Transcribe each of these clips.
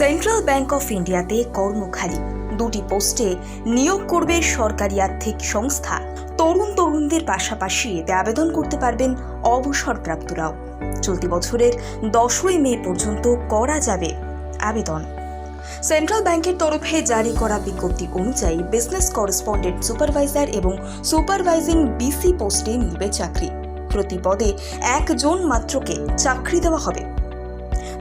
Central bank of ইন্ডিয়াতে কর্মখালি দুটি পোস্টে নিয়োগ করবে সরকারি আর্থিক সংস্থা। তরুণ তরুণদের পাশাপাশি এতে আবেদন করতে পারবেন অবসরপ্রাপ্তরাও। চলতি বছরের দশই মে পর্যন্ত করা যাবে আবেদন। সেন্ট্রাল ব্যাংকের তরফে জারি করা বিজ্ঞপ্তি অনুযায়ী বিজনেস করেসপন্ডেন্ট সুপারভাইজার এবং সুপারভাইজিং বিসি পোস্টে মিলবে চাকরি। প্রতি পদে একজন মাত্রকে চাকরি দেওয়া হবে।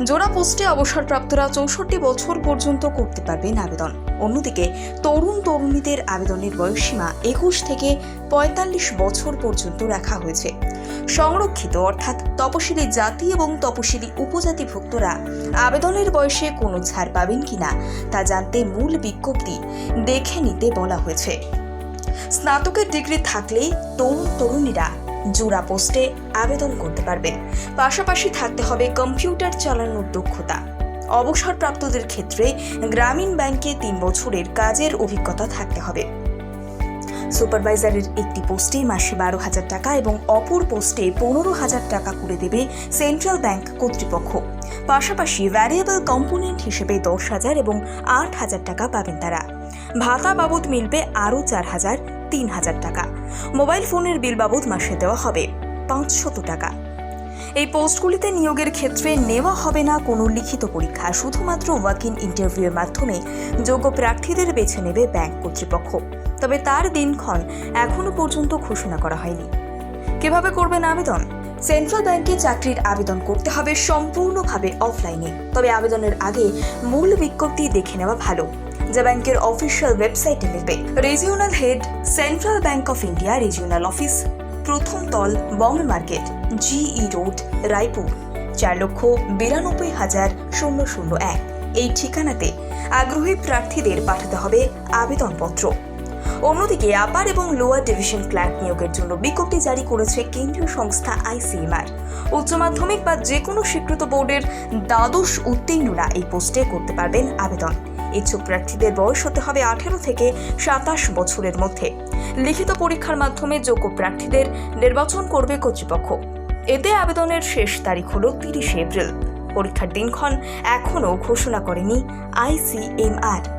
জোড়া পোস্টে অবসরপ্রাপ্তরা চৌষট্টি বছর পর্যন্ত করতে পারবেন আবেদন। অন্যদিকে, তরুণ তরুণীদের আবেদনের বয়সসীমা একুশ থেকে পঁয়তাল্লিশ বছর পর্যন্ত রাখা হয়েছে। সংরক্ষিত, অর্থাৎ তপশিলি জাতি এবং তপশিলি উপজাতিভুক্তরা আবেদনের বয়সে কোনো ছাড় পাবেন কিনা তা জানতে মূল বিজ্ঞপ্তি দেখে নিতে বলা হয়েছে। স্নাতকের ডিগ্রি থাকলেই তরুণ তরুণীরা জোড়া পোস্টে আবেদন করতে পারবেন। পাশাপাশি থাকতে হবে কম্পিউটার চালানোর দক্ষতা। অবসরপ্রাপ্তদের ক্ষেত্রে গ্রামীণ ব্যাংকে তিন বছরের কাজের অভিজ্ঞতা থাকতে হবে। সুপারভাইজারের একটি পোস্টে মাসে বারো হাজার টাকা এবং অপর পোস্টে পনেরো হাজার টাকা করে দেবে সেন্ট্রাল ব্যাংক কর্তৃপক্ষ। পাশাপাশি ভ্যারিয়েবল কম্পোনেন্ট হিসেবে দশ হাজার এবং আট হাজার টাকা পাবেন তারা। ভাতা বাবদ মিলবে আরও চার হাজার তিন হাজার টাকা। মোবাইল ফোনের বিল বাবদ মাসে দেওয়া হবে পাঁচশত টাকা। এই পোস্টগুলিতে নিয়োগের ক্ষেত্রে নেওয়া হবে না কোনো লিখিত পরীক্ষা, শুধুমাত্র ওয়াক ইন ইন্টারভিউয়ের মাধ্যমে যোগ্য প্রার্থীদের বেছে নেবে ব্যাংক কর্তৃপক্ষ। তবে তার দিনক্ষণ এখনও পর্যন্ত ঘোষণা করা হয়নি। কীভাবে করবেন আবেদন? সেন্ট্রাল ব্যাংকে চাকরির আবেদন করতে হবে সম্পূর্ণভাবে অফলাইনে তবে আবেদনের আগে মূল বিজ্ঞপ্তি দেখে নেওয়া ভালো। যা ব্যাংকের অফিসিয়াল ওয়েবসাইটে মিলবে regional head central bank of India regional office প্রথম তল Bombay market GE road Raipur, চার লক্ষ বিরানব্বই হাজার শূন্য শূন্য এক। এই ঠিকানাতে আগ্রহী প্রার্থীদের পাঠাতে হবে আবেদনপত্র। অন্যদিকে আপার এবং লোয়ার ডিভিশন ক্লার্ক নিয়োগের জন্য বিজ্ঞপ্তি জারি করেছে কেন্দ্রীয় সংস্থা আইসিএমআর। উচ্চ মাধ্যমিক বা যে কোনো স্বীকৃত বোর্ডের দ্বাদশ উত্তীর্ণরা এই পোস্টে করতে পারবেন আবেদন। ইচ্ছুক প্রার্থীদের বয়স হতে হবে আঠেরো থেকে সাতাশ বছরের মধ্যে। লিখিত পরীক্ষার মাধ্যমে যোগ্য প্রার্থীদের নির্বাচন করবে কর্তৃপক্ষ। এতে আবেদনের শেষ তারিখ হল তিরিশে এপ্রিল। পরীক্ষার দিনক্ষণ এখনও ঘোষণা করেনি আইসিএমআর।